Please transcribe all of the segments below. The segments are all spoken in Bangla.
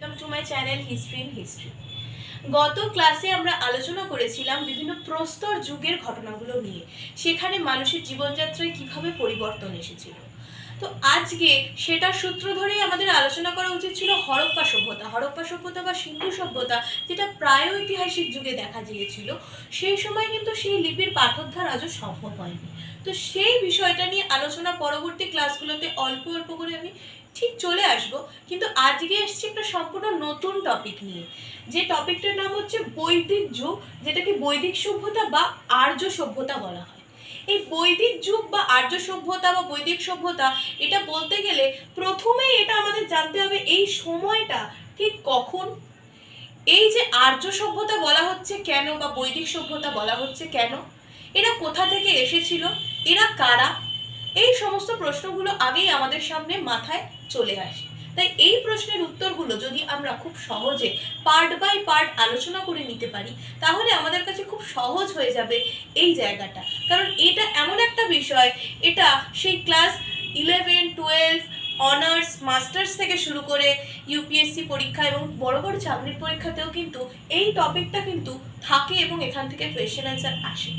Welcome to my channel history in history গত ক্লাসে আমরা আলোচনা করেছিলাম বিভিন্ন প্রস্তর যুগের ঘটনাগুলো নিয়ে। সেখানে মানুষের জীবনযাত্রায় কীভাবে পরিবর্তন এসেছিল। তো আজকে সেটার সূত্র ধরেই আমাদের আলোচনা করা উচিত ছিল হরপ্পা সভ্যতা। হরপ্পা সভ্যতা বা সিন্ধু সভ্যতা, যেটা প্রায় ঐতিহাসিক যুগে দেখা গিয়েছিল। সেই সময় কিন্তু সেই লিপির পাঠোদ্ধার আজও সম্ভব হয়নি। তো সেই বিষয়টা নিয়ে আলোচনা পরবর্তী ক্লাসগুলোতে অল্প অল্প করে আমি ঠিক চলে আসব, কিন্তু আজকে এসছি একটা সম্পূর্ণ নতুন টপিক নিয়ে। যে টপিকটার নাম হচ্ছে বৈদিক যুগ, যেটাকে বৈদিক সভ্যতা বা আর্য সভ্যতা বলা হয়। এই বৈদিক যুগ বা আর্য সভ্যতা বা বৈদিক সভ্যতা, এটা বলতে গেলে প্রথমেই এটা আমাদের জানতে হবে, এই সময়টা ঠিক কখন? এই যে আর্য সভ্যতা বলা হচ্ছে কেন বা বৈদিক সভ্যতা বলা হচ্ছে কেন? এরা কোথা থেকে এসেছিল? এরা কারা? এই সমস্ত প্রশ্নগুলো আগেই আমাদের সামনে মাথায় চলে আসে। তাই এই প্রশ্নের উত্তরগুলো যদি আমরা খুব সহজে পার্ট বাই পার্ট আলোচনা করে নিতে পারি, তাহলে আমাদের কাছে খুব সহজ হয়ে যাবে এই জায়গাটা। কারণ এটা এমন একটা বিষয়, এটা সেই class eleven twelve honours masters থেকে শুরু করে ইউপিএসসি পরীক্ষা এবং বড় বড় চাকরির পরীক্ষাতেও কিন্তু এই টপিকটা কিন্তু থাকে এবং এখান থেকে কোয়েশ্চেন অ্যান্সার আসে।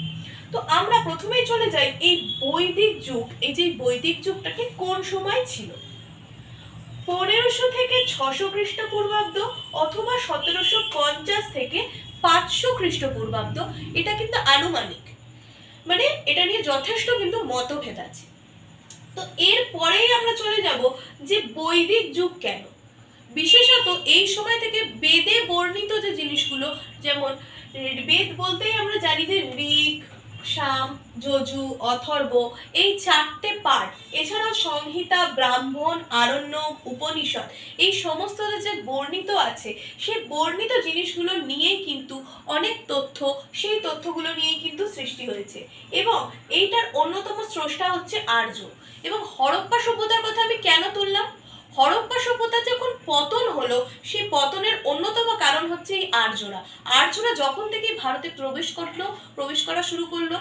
তো আমরা প্রথমেই চলে যাই এই বৈদিক যুগ, এই যে বৈদিক যুগটা ঠিক কোন সময় ছিল? পনেরোশো থেকে ছশো খ্রিস্টপূর্বাব্দ অথবা সতেরোশো পঞ্চাশ থেকে পাঁচশো খ্রিস্টপূর্বাব্দ, এটা কিন্তু আনুমানিক। মানে এটা নিয়ে যথেষ্ট কিন্তু মতভেদ আছে। তো এর পরেই আমরা চলে যাব যে বৈদিক যুগ কেন? বিশেষত এই সময় থেকে বেদে বর্ণিত যে জিনিসগুলো, যেমন বেদ বলতেই আমরা জানি যে ঋগ সাম যজু, অথর্ব, এই চারটে পাঠ, এছাড়াও সংহিতা, ব্রাহ্মণ, আরণ্য, উপনিষদ, এই সমস্ত যে বর্ণিত আছে, সেই বর্ণিত জিনিসগুলো নিয়েই কিন্তু অনেক তথ্য, সেই তথ্যগুলো নিয়েই কিন্তু সৃষ্টি হয়েছে। এবং এইটার অন্যতম স্রষ্টা হচ্ছে আর্য। এবং হরপ্পা সভ্যতার কথা আমি কেন তুললাম? হরপ্পা সভ্যতা যখন পতন হলো সেই পতনের অন্যতম কারণ হচ্ছে এই আর্যরা। আর্যরা যখন থেকে ভারতে প্রবেশ করল, প্রবেশ করা শুরু করল,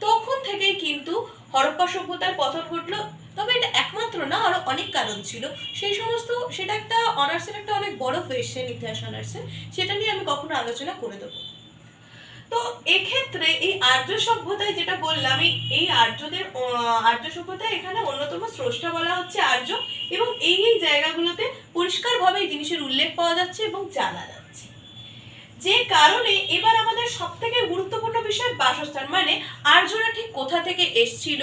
তখন থেকেই কিন্তু হরপ্পা সভ্যতার পতন ঘটলো। তবে এটা একমাত্র না, আরও অনেক কারণ ছিল। সেই সমস্ত, সেটা একটা অনার্সের একটা অনেক বড় কোয়েশ্চেন ইতিহাস অনার্সের সেটা নিয়ে আমি কখনো আলোচনা করে দেবো। এক্ষেত্রে এই আর্য সভ্যতায় যেটা বললাম, এই আর্যদের আর্য সভ্যতায় এখানে অন্যতম স্রষ্টা বলা হচ্ছে আর্য এবং এই এই জায়গাগুলোতে পরিষ্কারভাবে এই জিনিসের উল্লেখ পাওয়া যাচ্ছে এবং জানা যাচ্ছে। যে কারণে এবার আমাদের সব থেকে গুরুত্বপূর্ণ বিষয় বাসস্থান মানে আর্যরা ঠিক কোথা থেকে এসছিল,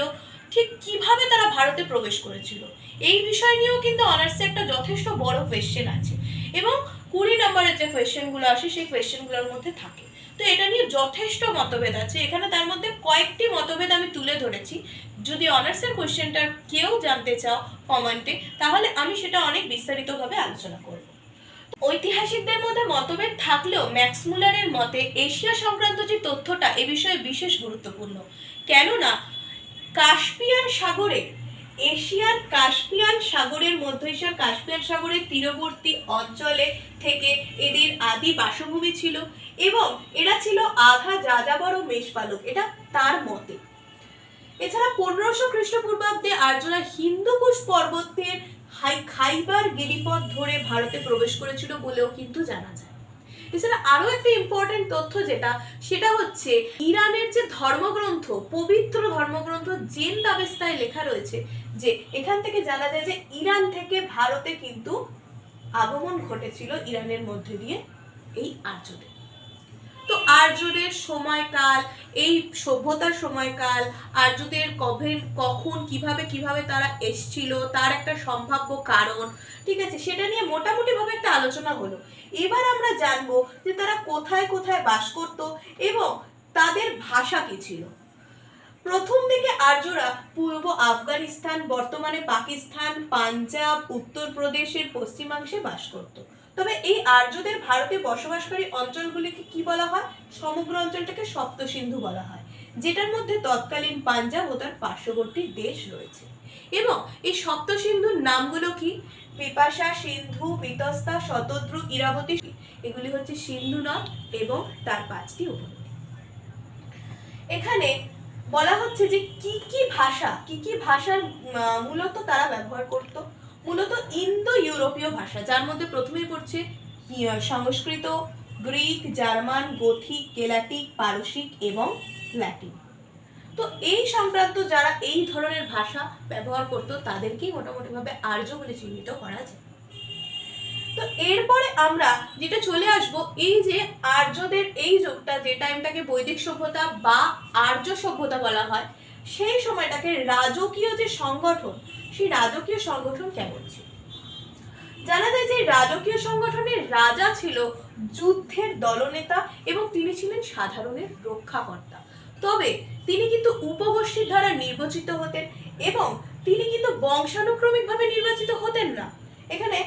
ঠিক কীভাবে তারা ভারতে প্রবেশ করেছিল, এই বিষয় নিয়েও কিন্তু অনার্সে একটা যথেষ্ট বড় কোয়েশ্চেন আছে এবং কুড়ি নম্বরের যে কোয়েশ্চেনগুলো আসে, সেই কোয়েশ্চেনগুলোর মধ্যে থাকে। তো এটা নিয়ে যথেষ্ট মতভেদ আছে। এখানে তার মধ্যে কয়েকটি মতভেদ আমি তুলে ধরেছি। যদি অনার্সের কোয়েশ্চেনটা কেউ জানতে চাও কমেন্টে তাহলে আমি সেটা অনেক বিস্তারিতভাবে আলোচনা করব। ঐতিহাসিকদের মধ্যে মতভেদ থাকলেও ম্যাক্স মুলারের মতে এশিয়া সংক্রান্ত যে তথ্যটা এ বিষয়ে বিশেষ গুরুত্বপূর্ণ। কেননা, কাস্পিয়ান সাগরে, এশিয়ার কাস্পিয়ান সাগরের মধ্য এশিয়ার কাস্পিয়ান সাগরের তীরবর্তী অঞ্চলে থেকে এদের আদি বাসভূমি ছিল। এবং এরা ছিল আধা যাযাবর ও মেষপালক, এটা তার মতে। এছাড়া পনেরোশো খ্রিস্টপূর্বাব্দে আর্যরা হিন্দুকুশ পর্বতের হাই, খাইবার গিরিপথ ধরে ভারতে প্রবেশ করেছিল বলেও কিন্তু জানা যায়। এছাড়া আরও একটা ইম্পর্টেন্ট তথ্য যেটা, সেটা হচ্ছে ইরানের যে ধর্মগ্রন্থ, পবিত্র ধর্মগ্রন্থ জেন দাবেস্তায় লেখা রয়েছে যে, এখান থেকে জানা যায় যে ইরান থেকে ভারতে কিন্তু আগমন ঘটেছিল ইরানের মধ্যে দিয়ে এই আর্যদের। তো আর্যদের সময়কাল, এই সভ্যতার সময়কাল আর্যদের কবে, কখন, কীভাবে কীভাবে তারা এসছিল, তার একটা সম্ভাব্য কারণ, ঠিক আছে? সেটা নিয়ে মোটামুটিভাবে একটা আলোচনা হলো। এবার আমরা জানব যে তারা কোথায় কোথায় বাস করত এবং তাদের ভাষা কি ছিল। প্রথম দিকে আর্যরা পূর্ব আফগানিস্তান, বর্তমানে পাকিস্তান, পাঞ্জাব, উত্তরপ্রদেশের পশ্চিমাংশে বাস করত। তবে এই আর্যদের ভারতে বসবাসকারী অঞ্চলগুলিকে কি বলা হয়? সমগ্র অঞ্চলটাকে সপ্ত সিন্ধু বলা হয়, যেটার মধ্যে তৎকালীন পাঞ্জাব ও তার পার্শ্ববর্তী দেশ রয়েছে। এবং এই সপ্ত সিন্ধুর নামগুলো কি? বিপাশা সিন্ধু বিতস্তা শতদ্রু, ইরাবতী, এগুলি হচ্ছে সিন্ধু নদ এবং তার পাঁচটি উপনদী। এখানে বলা হচ্ছে যে কি কি ভাষা, কি কি ভাষার মূলত তারা ব্যবহার করত? মূলত ইন্দো ইউরোপীয় ভাষা, যার মধ্যে প্রথমেই পড়ছে সংস্কৃত, গ্রিক, জার্মান, গথিক গেলাটিক পারসিক এবং ল্যাটিন। তো এই সংক্রান্ত যারা এই ধরনের ভাষা ব্যবহার করতো, তাদেরকেই মোটামুটিভাবে আর্য বলে চিহ্নিত করা যায়। তো এরপরে আমরা যেটা চলে আসব, এই যে আর্যদের এই যুগটা, যে টাইমটাকে বৈদিক সভ্যতা বা আর্য সভ্যতা বলা হয়, সেই সময়টাকে রাজকীয় যে সংগঠন সেই রাজকীয় সংগঠন কেমন ছিল? জানা যায় যে রাজকীয় সংগঠনের রাজা ছিল যুদ্ধের দলনেতা এবং তিনি ছিলেন সাধারণের রক্ষাকর্তা। তবে তিনি কিন্তু উপগোষ্ঠীর দ্বারা নির্বাচিত হতেন এবং তিনি কিন্তু বংশানুক্রমিকভাবে নির্বাচিত হতেন না। এখানে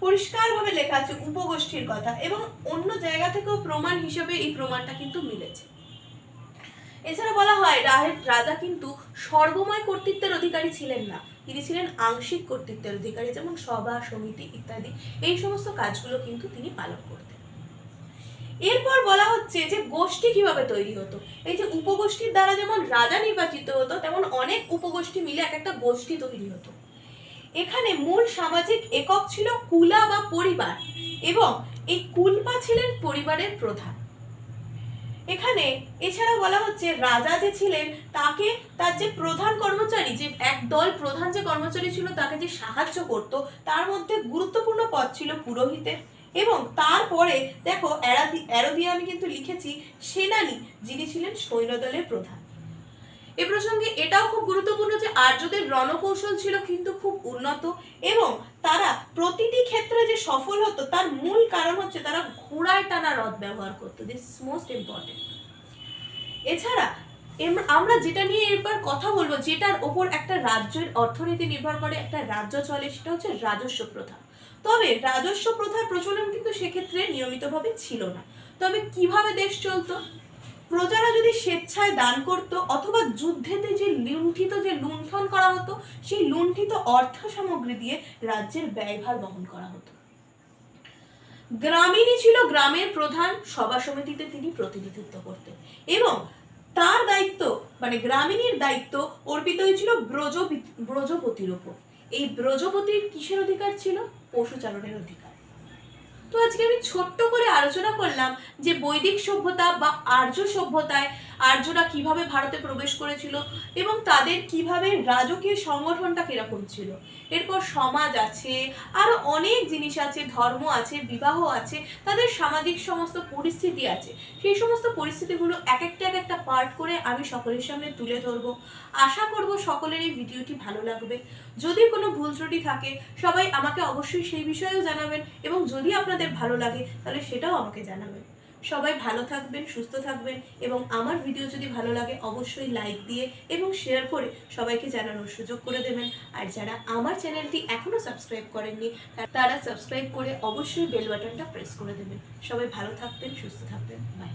পরিষ্কারভাবে লেখা আছে উপগোষ্ঠীর কথা এবং অন্য জায়গা থেকেও প্রমাণ হিসেবে এই প্রমাণটা কিন্তু মিলেছে। এছাড়া বলা হয় রাহের রাজা কিন্তু সর্বময় কর্তৃত্বের অধিকারী ছিলেন না। তিনি ছিলেন আংশিক কর্তৃত্বের অধিকারী যেমন সভা, সমিতি ইত্যাদি। এই সমস্ত কাজগুলো কিন্তু তিনি পালন করতেন। এরপর বলা হচ্ছে যে গোষ্ঠী কীভাবে তৈরি হতো? এই যে উপগোষ্ঠীর দ্বারা যেমন রাজা নির্বাচিত হতো, তেমন অনেক উপগোষ্ঠী মিলে এক একটা গোষ্ঠী তৈরি হতো। এখানে মূল সামাজিক একক ছিল কুলা বা পরিবার এবং এই কুলপা ছিলেন পরিবারের প্রধান। এখানে এছাড়া বলা হচ্ছে রাজা যে ছিলেন, তাকে তার যে প্রধান কর্মচারী, যে একদল প্রধান যে কর্মচারী ছিল, তাকে যে সাহায্য করত, তার মধ্যে গুরুত্বপূর্ণ পদ ছিল পুরোহিতের। এবং তারপরে দেখো এরাদি এরো দিয়ে আমি কিন্তু লিখেছি, সেনানি, যিনি ছিলেন সৈন্যদলের প্রধান। এ প্রসঙ্গে এটাও খুব গুরুত্বপূর্ণ যে আর্যদের রণকৌশল ছিল কিন্তু খুব উন্নত এবং তারা প্রতিটি ক্ষেত্রে যে সফল হতো, তার মূল কারণ হচ্ছে তারা ঘোড়ায় টানা রথ ব্যবহার করতো। দিস ইজ মোস্ট ইম্পর্টেন্ট এছাড়া আমরা যেটা নিয়ে এরপর কথা বলব, যেটার ওপর একটা রাজ্যের অর্থনীতি নির্ভর করে, একটা রাজ্য চলে, সেটা হচ্ছে রাজস্ব প্রথা। তবে রাজস্ব প্রথার প্রচলন কিন্তু সেক্ষেত্রে নিয়মিতভাবে ছিল না। তবে কীভাবে দেশ চলতো? প্রজারা যদি স্বেচ্ছায় দান করত অথবা যুদ্ধেতে যে লুণ্ঠিত যে লুণ্ঠন করা হতো, সেই লুণ্ঠিত অর্থ সামগ্রী দিয়ে রাজ্যের ব্যয়ভার বহন করা হতো। গ্রামীণই ছিল গ্রামের প্রধান, সভা সমিতিতে তিনি প্রতিনিধিত্ব করতেন। এবং তার দায়িত্ব মানে গ্রামীণীর দায়িত্ব অর্পিত হয়েছিল ব্রজ ব্রজপতির ওপর। এই ব্রজপতির কিসের অধিকার ছিল? পশুচারণের অধিকার। তো আজকে আমি ছোট্ট করে আলোচনা করলাম যে বৈদিক সভ্যতা বা আর্য সভ্যতায় আর্যরা কীভাবে ভারতে প্রবেশ করেছিল এবং তাদের কীভাবে রাজকীয় সংগঠনটা কীরকম ছিল। এরপর সমাজ আছে, আরও অনেক জিনিস আছে, ধর্ম আছে, বিবাহ আছে, তাদের সামাজিক সমস্ত পরিস্থিতি আছে। সেই সমস্ত পরিস্থিতিগুলো এক একটা এক একটা পার্ট করে আমি সকলের সামনে তুলে ধরবো। আশা করব সকলের এই ভিডিওটি ভালো লাগবে। যদি কোনো ভুল ত্রুটি থাকে, সবাই আমাকে অবশ্যই সেই বিষয়েও জানাবেন এবং যদি আপনাদের ভালো লাগে, তাহলে সেটাও আমাকে জানাবেন। সবাই ভালো থাকবেন, সুস্থ থাকবেন এবং আমার ভিডিও যদি ভালো লাগে, অবশ্যই লাইক দিয়ে এবং শেয়ার করে সবাইকে জানানোর সুযোগ করে দেবেন। আর যারা আমার চ্যানেলটি এখনও সাবস্ক্রাইব করেননি তারা সাবস্ক্রাইব করে অবশ্যই বেল বাটনটা প্রেস করে দেবেন। সবাই ভালো থাকবেন, সুস্থ থাকবেন। বাই